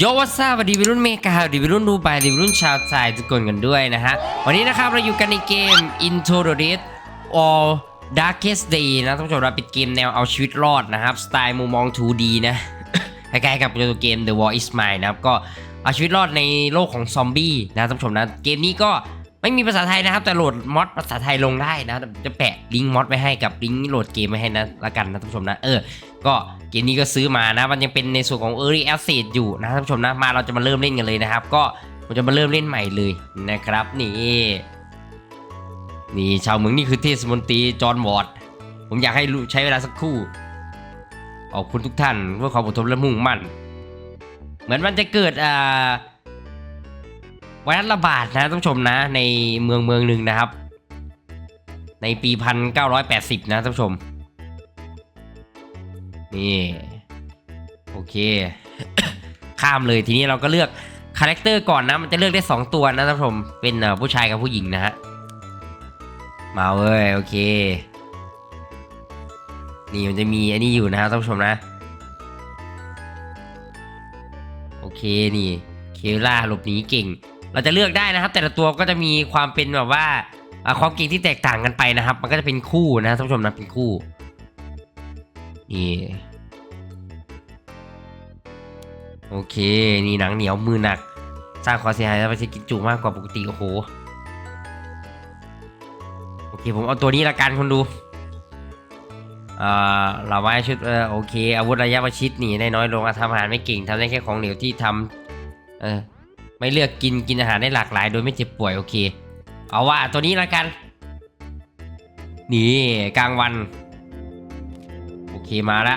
โยวัสซาสวัสดีวิรุ่นเมกาวัสดีวิรุ่นดูไบวัสดีวิรุ่นชาวไทยทุกคนกันด้วยนะฮะ วันนี้นะครับเราอยู่กันในเกม Into the Dead or Darkest Day นะท่านผู้ชมเราเป็นเกมแนวเอาชีวิตรอดนะครับ สไตล์มุมมอง 2D นะใกล้ๆกับตัวเกม The War is Mine นะครับ ก็เอาชีวิตรอดในโลกของซอมบี้นะท่านผู้ชมนะ เกมนี้ก็ ไม่มีภาษาไทยนะครับ แต่โหลดมอดภาษาไทยลงได้นะ จะแปะลิงก์มอดไว้ให้กับลิงก์โหลดเกมไว้ให้นะละกันนะท่านผู้ชมนะเออ ก็เกมนี้ก็ซื้อมานะ มันยังเป็นในส่วนของ Early Access อยู่นะท่านผู้ชมนะมาเราจะมาเริ่มเล่นกันเลยนะครับ ก็ผมจะมาเริ่มเล่นใหม่เลยนะครับ นี่ นี่ชาวเมืองนี่คือเทศมนตรีจอห์นวอร์ดผมอยากให้ใช้เวลาสักครู่ขอบคุณทุกท่านเพื่อความอดทนและมุ่งมั่น เหมือนมันจะเกิดอ่า ไวรัสระบาดนะท่านผู้ชมนะ ในเมืองเมืองหนึ่งนะครับ ในปีพันเก้าร้อยแปดสิบนะท่านผู้ชม นี่โอเค ข้ามเลยทีนี้เราก็เลือกคาแรคเตอร์ก่อนนะ มันจะเลือกได้2ตัวนะท่านผู้ชม เป็นผู้ชายกับผู้หญิงนะฮะ มาเว้ยโอเค นี่มันจะมีอันนี้อยู่นะฮะท่านผู้ชมนะ โอเคนี่ เคล่าหลบหนีเก่ง เราจะเลือกได้นะครับ แต่ละตัวก็จะมีความเป็นแบบว่าความเก่งที่แตกต่างกันไปนะครับ มันก็จะเป็นคู่นะท่านผู้ชมนะเป็นคู่นี่โอเค นี่หนังเหนียวมือหนัก สร้างความเสียหายและประสิทธิกิจจุมากกว่าปกติโอ้โหโอเคผมเอาตัวนี้ละกันคนดูอ่าเราไว้ชุดเออโอเค อาวุธระยะประชิดหนีได้น้อยลงอะทำอาหารไม่เก่งทำได้แค่ของเหลวที่ทำเออ ไม่เลือกกินกินอาหารได้หลากหลาย โดยไม่เจ็บป่วยโอเค เอาว่าตัวนี้ละกัน นี่กลางวัน โอเคมาละ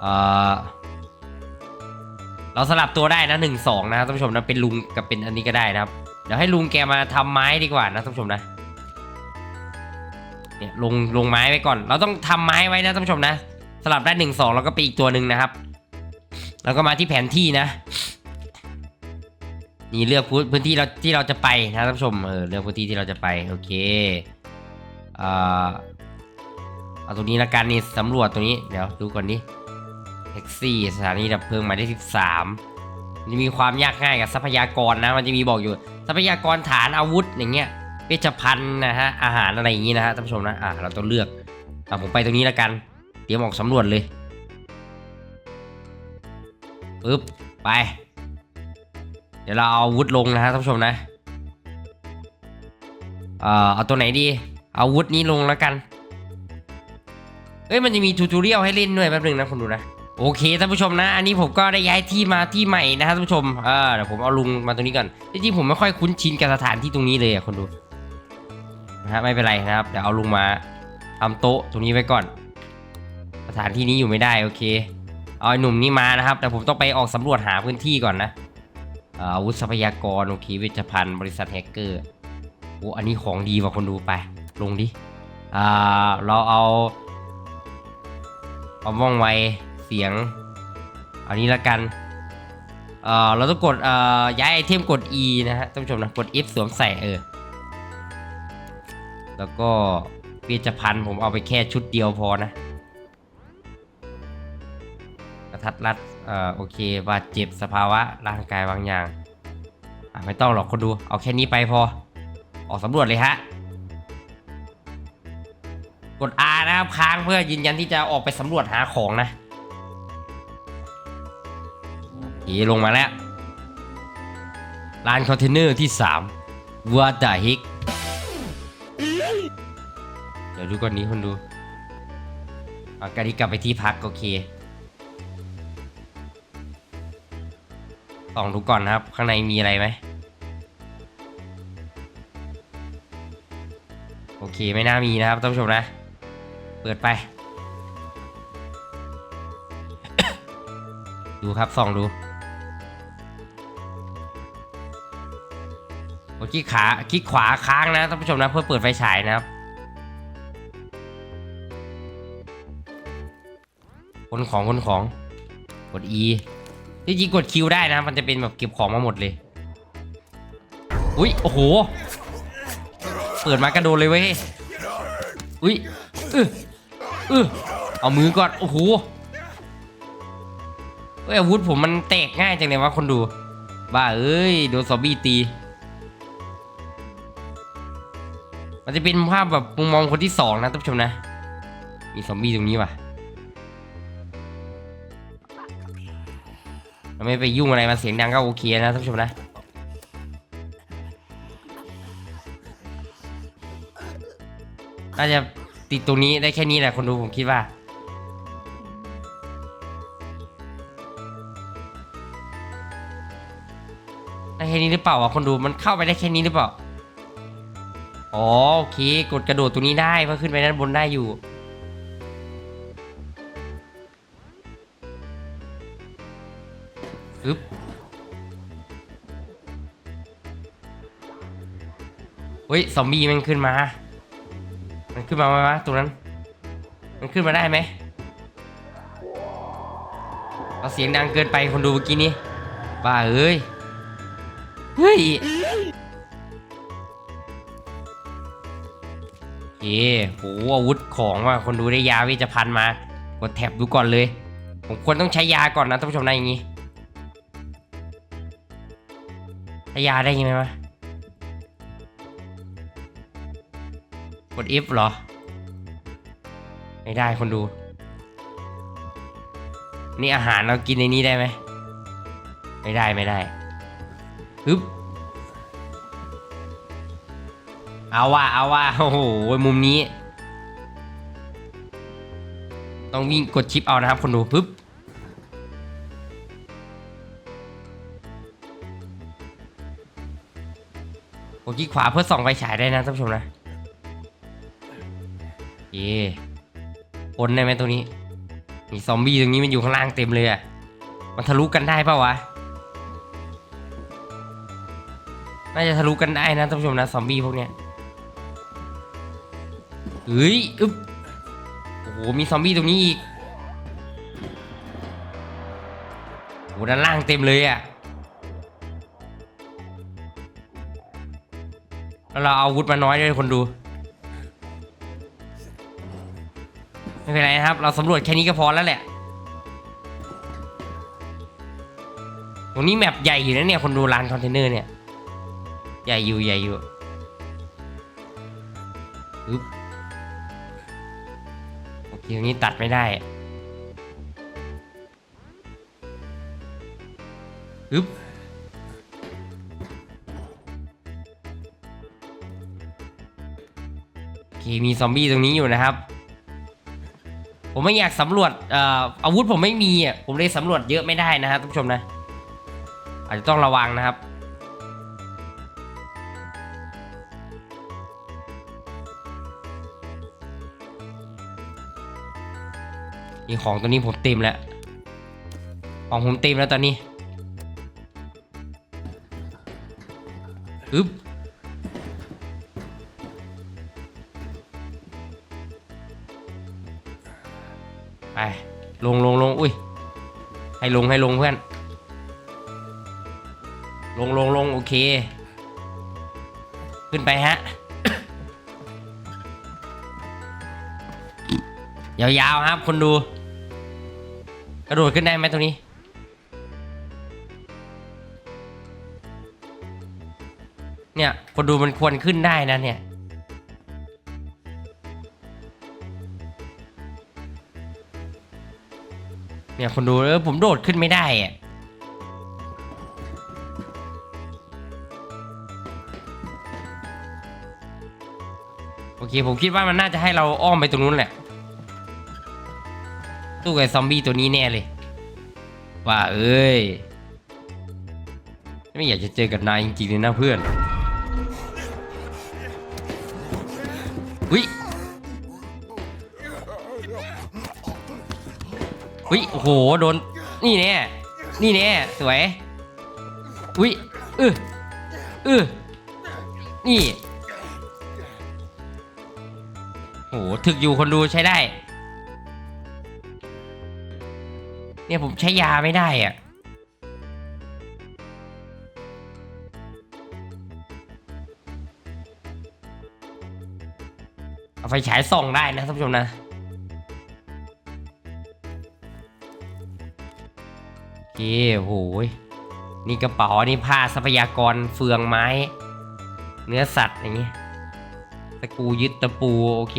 เอ่อเราสลับตัวได้นะหนึ่งสองนะท่านผู้ชมนะเป็นลุงกับเป็นอันนี้ก็ได้นะครับ เดี๋ยวให้ลุงแกมาทำไม้ดีกว่านะท่านผู้ชมนะเนี่ยลงลงไม้ไว้ก่อน เราต้องทำไม้ไว้นะท่านผู้ชมนะ สลับได้หนึ่งสองแล้วก็ไปอีกตัวหนึ่งนะครับ แล้วก็มาที่แผนที่นะนี่เลือกพื้นที่เราที่เราจะไปนะท่านผู้ชมเออเลือกพื้นที่ที่เราจะไปโอเคเอ่อเอาตรงนี้ละกันนี่สำรวจตรงนี้เดี๋ยวดูก่อนดิ แท็กซี่สถานีดับเพลิงหมายเลขสิบสามมันจะมีความยากง่ายกับทรัพยากรนะ มันจะมีบอกอยู่ ทรัพยากรฐานอาวุธอย่างเงี้ยเวชภัณฑ์นะฮะอาหารอะไรอย่างงี้นะฮะท่านผู้ชมนะอะเราต้องเลือกอะผมไปตรงนี้และกัน เตรียมออกสำรวจเลยปึ๊บไป เดี๋ยวเราเอาอาวุธลงนะฮะท่านผู้ชมนะเอ่อเอาตัวไหนดีอาอาวุธนี้ลงแล้วกันเอ้ยมันจะมีทูทูเรียลให้เล่นด้วยแป๊บนึงนะคุณดูนะ โอเคท่านผู้ชมนะ อันนี้ผมก็ได้ย้ายที่มาที่ใหม่นะครับท่านผู้ชมเออเดี๋ยวผมเอาลุงมาตรงนี้ก่อนจริงๆผมไม่ค่อยคุ้นชินกับสถานที่ตรงนี้เลยอะคนดูนะฮะไม่เป็นไรนะครับเดี๋ยวเอาลุงมาทำโต๊ะตรงนี้ไว้ก่อน สถานที่นี้อยู่ไม่ได้โอเคเอาไอ้หนุ่มนี่มานะครับ แต่ผมต้องไปออกสำรวจหาพื้นที่ก่อนนะเอ่ออาวุธทรัพยากรโอเคเวชภัณฑ์บริษัทแฮกเกอร์โอ้อันนี้ของดีว่ะคนดูไป ลงดิอ่าเราเอาเอาว่องไว เสียง เอันนี้ละกันเออเราต้องกดเอ่อย้ายไอเทมกด E นะฮะท่านผู้ชมนะกด F สวมใส่เออ แล้วก็เวชภัณฑ์ผมเอาไปแค่ชุดเดียวพอนะกระทัดรัดเอ่อโอเคบาดเจ็บสภาวะร่างกายบางอย่างอะไม่ต้องหรอกคนดูเอาแค่นี้ไปพอ ออกสำรวจเลยฮะกด R นะครับค้างเพื่อยืนยันที่จะออกไปสำรวจหาของนะ อีลงมาแล้วลานคอนเทนเนอร์ที่3 What the heck เดี๋ยวดูก่อนนี้คนดูเอาการีกลับไปที่พักโอเคส่องดูก่อนนะครับ ข้างในมีอะไรไหมโอเคไม่น่ามีนะครับท่านผู้ชมนะ เปิดไป ดูครับส่องดู กดคลิกขาคลิกขวาค้างนะท่านผู้ชมนะเพื่อเปิดไฟฉายนะครับ คนของคนของกด E ที่จริงกด Q ได้นะ มันจะเป็นแบบเก็บของมาหมดเลย อุ้ยโอ้โห เปิดมากระโดดเลยเว้ย อุ้ยเออเออเอามือก่อน โอ้โหเอ้ยอาวุธผมมันแตกง่ายจังเลยวะคนดู บ้าเอ้ย โดนซอมบี้ตี มันจะเป็นภาพแบบมุมมองคนที่สองนะท่านผู้ชมนะ มีซอมบี้ตรงนี้ว่ะเราไม่ไปยุ่งอะไรมาเสียงดังก็โอเคนะท่านผู้ชมนะน่าจะติดตรงนี้ได้แค่นี้แหละคนดูผมคิดว่าได้แค่นี้หรือเปล่าวะคนดูมันเข้าไปได้แค่นี้หรือเปล่า อ๋อโอเค กดกระโดดตรงนี้ได้เพื่อขึ้นไปด้านบนได้อยู่ อึ๊บเฮ้ยซอมบี้มันขึ้นมา มันขึ้นมาไหมวะตรงนั้น มันขึ้นมาได้ไหมเอาเสียงดังเกินไปคนดูเมื่อกี้นี้บ้าเอ้ย เฮ้ย โอเคโหอาวุธของว่ะคนดูได้ยาเวิจพันมากดแท็บดูก่อนเลย ผมควรต้องใช้ยาก่อนนะท่านผู้ชมนะอย่างนี้ใช้ยาได้ยังไงวะกด F เหรอ ไม่ได้คนดู นี่อาหารเรากินในนี้ได้ไหม ไม่ได้ไม่ได้ฮึบ เอาว่ะเอาว่ะโอ้โหมุมนี้ ต้องวิ่งกดชิปเอานะครับคนดูปึ๊บกดคลิกขวาเพื่อส่องไฟฉายได้นะท่านผู้ชมนะเย่ปนได้ไหมตรงนี้มีซอมบี้ตรงนี้มันอยู่ข้างล่างเต็มเลยอะมันทะลุกันได้ปะวะน่าจะทะลุกันได้นะท่านผู้ชมนะซอมบี้พวกเนี้ย เฮ้ยอึ๊บโอ้โหมีซอมบี้ตรงนี้อีกโอ้โหด้านล่างเต็มเลยอะแล้วเราเอาอาวุธมาน้อยด้วยคนดู ไม่เป็นไรนะครับ เราสำรวจแค่นี้ก็พอแล้วแหละ ตรงนี้แมปใหญ่อยู่นะเนี่ย คนดูลานคอนเทนเนอร์เนี่ย ใหญ่อยู่ใหญ่อยู่ อเคตรงนี้ตัดไม่ได้อึ๊บโอเคมีซอมบี้ตรงนี้อยู่นะครับ ผมไม่อยากสำรวจออาวุธผมไม่มีอะผมเลยสำรวจเยอะไม่ได้นะครับท่านผู้ชมนะ อาจจะต้องระวังนะครับ นี่ของตัวนี้ผมเต็มแล้ว ของผมเต็มแล้วตอนนี้อึ๊บไปลงลงลงอุ้ย ให้ลงให้ลงเพื่อน ลงลงลงโอเค ขึ้นไปฮะ ยาวๆครับคนดู กระโดดขึ้นได้ไหมตรงนี้ เนี่ยคนดูมันควรขึ้นได้นะเนี่ย เนี่ยคนดูเออผมโดดขึ้นไม่ได้อะโอเคผมคิดว่ามันน่าจะให้เราอ้อมไปตรงนู้นแหละ ตู้กับซอมบี้ตัวนี้แน่เลย ว่าเอ้ย ไม่อยากจะเจอกับนายจริงๆเลยนะเพื่อนวิวิโอ้โห โดน นี่แน่ นี่แน่ สวยอุ้ยเออเออนี่โห ถึกอยู่คนดูใช้ได้ เนี่ยผมใช้ยาไม่ได้อะเอาไฟฉายส่องได้นะท่านผู้ชมนะโอเคโหยนี่กระเป๋าอันนี่ผ้าทรัพยากรเฟืองไม้ เนื้อสัตว์อย่างงี้ตะกูยึดตะปูโอเค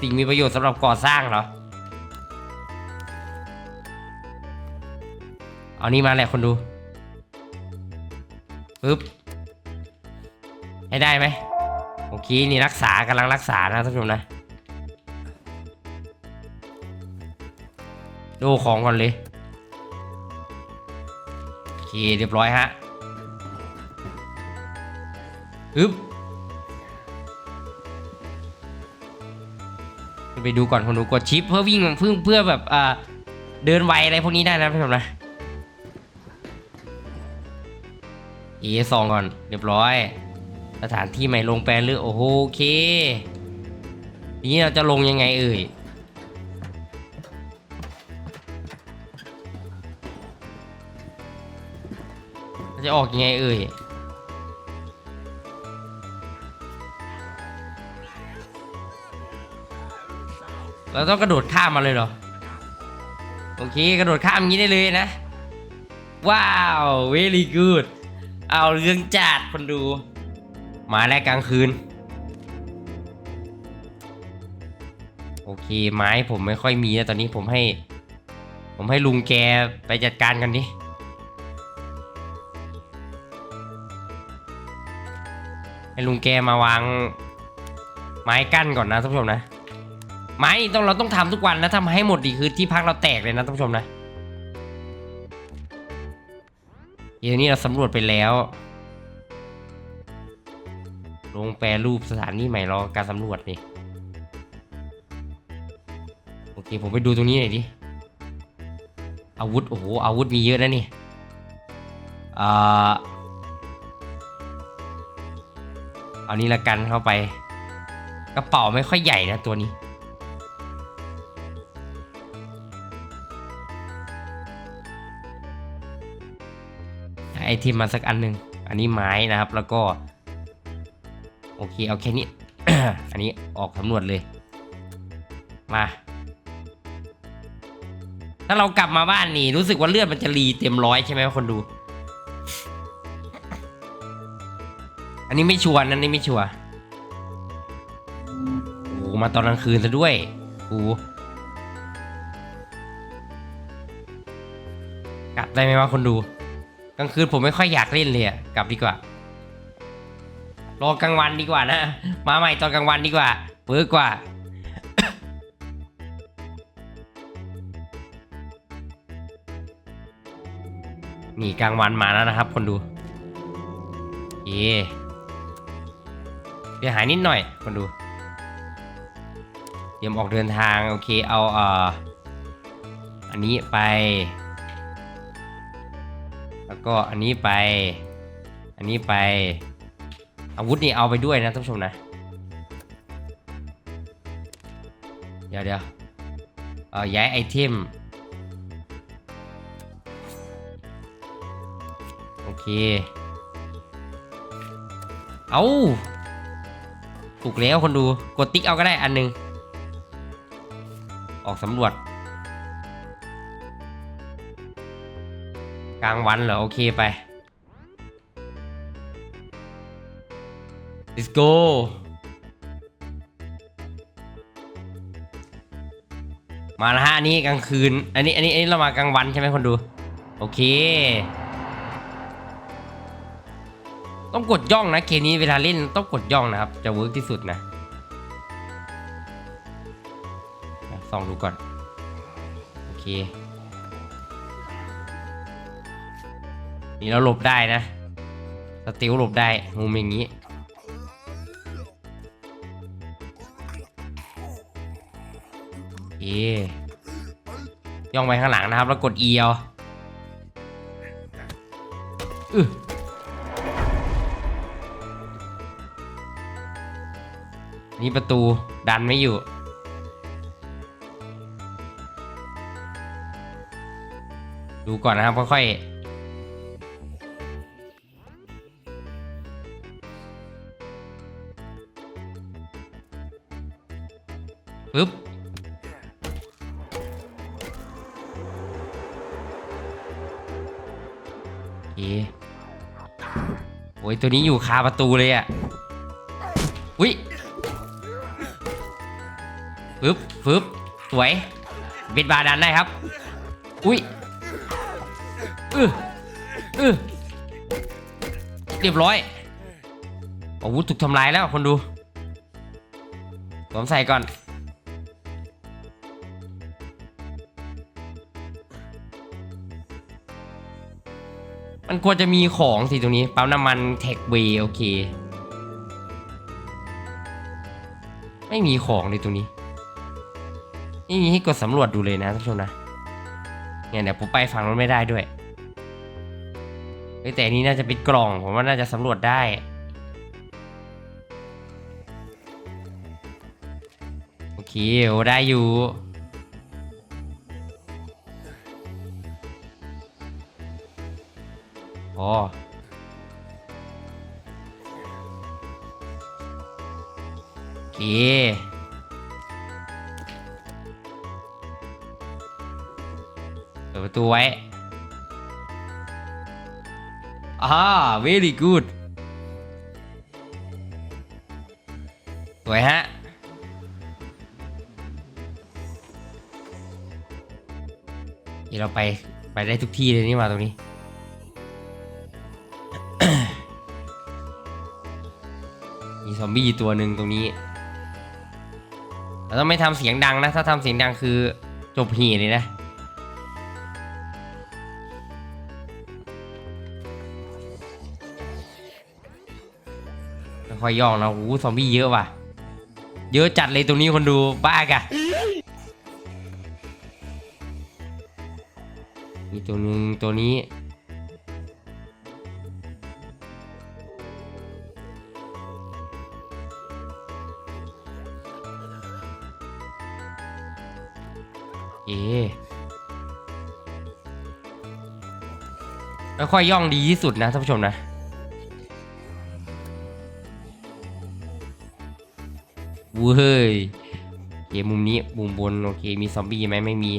สิ่งมีประโยชน์สำหรับก่อสร้างเหรอ เอานี่มาแหละคนดูปึ๊บให้ได้ไหมโอเคนี่รักษากำลังรักษานะท่านผู้ชมนะดูของก่อนเลยโอเคเรียบร้อยฮะปึ๊บไปดูก่อนคนดูกดชิปเพื่อวิ่งเพื่อเพื่อแบบอ่าเดินไวอะไรพวกนี้ได้นะท่านผู้ชมนะ เอซองก่อนเรียบร้อย สถานที่ใหม่ลงแปลนหรือโอ้โหโอเคทีนี้เราจะลงยังไงเอ่ยเราจะออกยังไงเอ่ยเราต้องกระโดดข้ามมาเลยเหรอ โอเค กระโดดข้ามอย่างนี้ได้เลยนะ ว้าว very good เอาเรื่องจัดคนดู มาแล้วกลางคืน โอเค ไม้ผมไม่ค่อยมีนะตอนนี้ผมให้ ผมให้ลุงแกไปจัดการกันดิให้ลุงแกมาวาง ไม้กั้นก่อนนะท่านผู้ชมนะ ไม้ต้องเราต้องทำทุกวันนะทำให้หมดดีคือที่พักเราแตกเลยนะท่านผู้ชมนะ เดี๋ยวนี้เราสำรวจไปแล้วลงแปรรูปสถานที่ใหม่รอการสำรวจนี่โอเคผมไปดูตรงนี้หน่อยดิอาวุธโอ้โหอาวุธมีเยอะนะนี่อ่าเอานี้ละกันเข้าไป กระเป๋าไม่ค่อยใหญ่นะตัวนี้ เทมมาสักอันหนึ่งอันนี้ไม้นะครับแล้วก็ โอเคเอาแค่นี้ อันนี้ออกสำรวจเลย มา ถ้าเรากลับมาบ้านนี่รู้สึกว่าเลือดมันจะรีเต็มร้อยใช่ไหมคนดู อันนี้ไม่ชัวร์นั่นนี่ไม่ชัวร์โอ้มาตอนกลางคืนซะด้วยโอ้กลับได้ไหมวะคนดู กลางคืนผมไม่ค่อยอยากเล่นเลยอะกลับดีกว่ารอกลางวันดีกว่านะ มาใหม่ตอนกลางวันดีกว่าเวิร์กกว่า นี่กลางวันมาแล้วนะครับ คนดูเย่เสียหายนิดหน่อย คนดูเตรียมออกเดินทาง โอเคเอาเอ่ออันนี้ไป ก็อันนี้ไป อันนี้ไป อาวุธนี่เอาไปด้วยนะท่านผู้ชมนะ เดี๋ยวเดี๋ยวเออย้ายไอเทม โอเค เอาถูกแล้วคนดู กดติ๊กเอาก็ได้อันหนึง ออกสำรวจ กลางวันเหรอ โอเคไป let's go มาแล้วฮะอันนี้กลางคืน อันนี้อันนี้อันนี้เรามากลางวันใช่ไหมคนดู โอเค ต้องกดย่องนะเกมนี้เวลาเล่นต้องกดย่องนะครับ จะเวิร์กที่สุดนะส่องดูก่อน โอเค นี่เราหลบได้นะ สติลหลบได้มุมอย่างนี้โอย่องไปข้างหลังนะครับ แล้วกด E เอาอือนี่ประตูดันไม่อยู่ดูก่อนนะครับค่อยๆ ยตัวนี้อยู่คาประตูเลยอะอุ้ยฟึบฟึบสวยบิดบาดันได้ครับ อุ้ยอืออือเรียบร้อยอาวุธถูกทำลายแล้วคนดูสวมใส่ก่อน มันควรจะมีของสิตรงนี้ปั๊มน้ำมันเทคเวโอเค ไม่มีของเลยตรงนี้ไม่มีให้กดสำรวจดูเลยนะท่านผู้ชมนะเนี่ยเดี๋ยวผมไปฝั่งนู้นไม่ได้ด้วยแต่นี้น่าจะเป็นกล่องผมว่าน่าจะสำรวจได้โอเคโอได้อยู่ อ๋อโอเคเปิดประตูไว้อ่า very good สวยฮะ เดี๋ยวเราไปไปได้ทุกที่เลยนี่มาตรงนี้ อมบี้ตัวหนึ่งตรงนี้เราต้องไม่ทำเสียงดังนะ ถ้าทำเสียงดังคือจบหีเลยนะค่อยย่องนะโอ้ซอมบี้เยอะว่ะ เยอะจัดเลยตรงนี้คนดูบ้ากะมีตัวหนึ่งตัวนี้ เอ๊ค่อยย่องดีที่สุดนะท่านผู้ชมนะเว้ยโอเคมุมนี้มุมบนโอเคมีซอมบี้ไหมไม่มี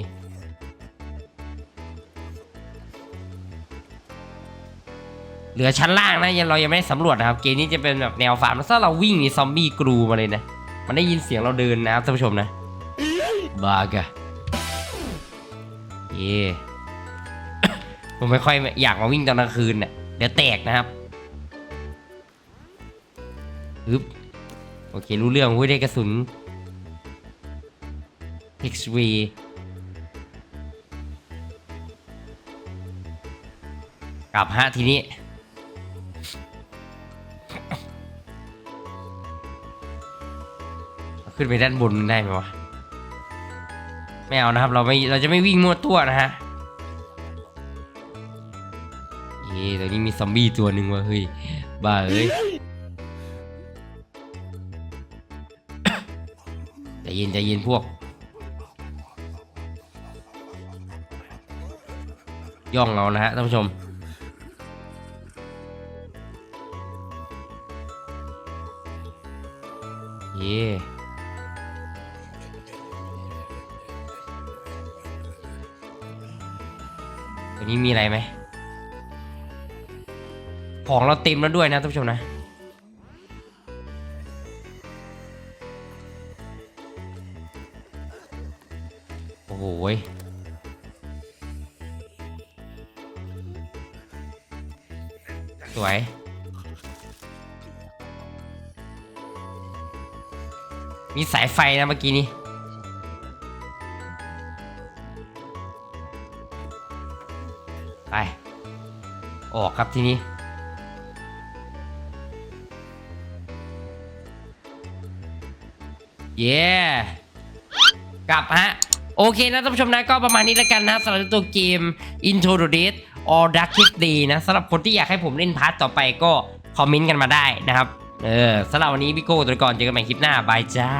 เหลือชั้นล่างนะยังเรายังไม่ได้สำรวจนะครับ เกมนี้จะเป็นแบบแนวฟาร์มแล้วถ้าเราวิ่งนี่ซอมบี้กรูมาเลยนะ มันได้ยินเสียงเราเดินนะครับท่านผู้ชมนะ บากะ เย่ผมไม่ค่อยอยากมาวิ่งตอนกลางคืนเน่ะเดี๋ยวแตกนะครับฮึบโอเค รู้เรื่องหุ้ยได้กระสุน XV กลับฮะทีนี้ ขึ้นไปด้านบนได้ไหมวะ ไม่เอานะครับ เราไม่เราจะไม่วิ่งมั่วตัวนะฮะเย้ตรงนี้มีซอมบี้ตัวหนึ่งว่ะเฮ้ยบ้าเอ้ยใจเย็นใจเย็นพวก ย่องเอานะฮะท่านผู้ชมเย่ วนี้มีอะไรไหมของเราเต็มแล้วด้วยนะท่านผู้ชมนะ โอ้โหสวย มีสายไฟนะเมื่อกี้นี้ ออกครับทีนี้ เย้กลับฮะ โอเคนะท่านผู้ชมนะก็ประมาณนี้แล้วกันนะสำหรับตัวเกม Into the Dead or Darkest Day นะสำหรับคนที่อยากให้ผมเล่นพาร์ทต่อไปก็คอมเมนต์กันมาได้นะครับ เออสำหรับวันนี้พี่โก้ตัวก่อนเจอกันใหม่คลิปหน้าบายจ้า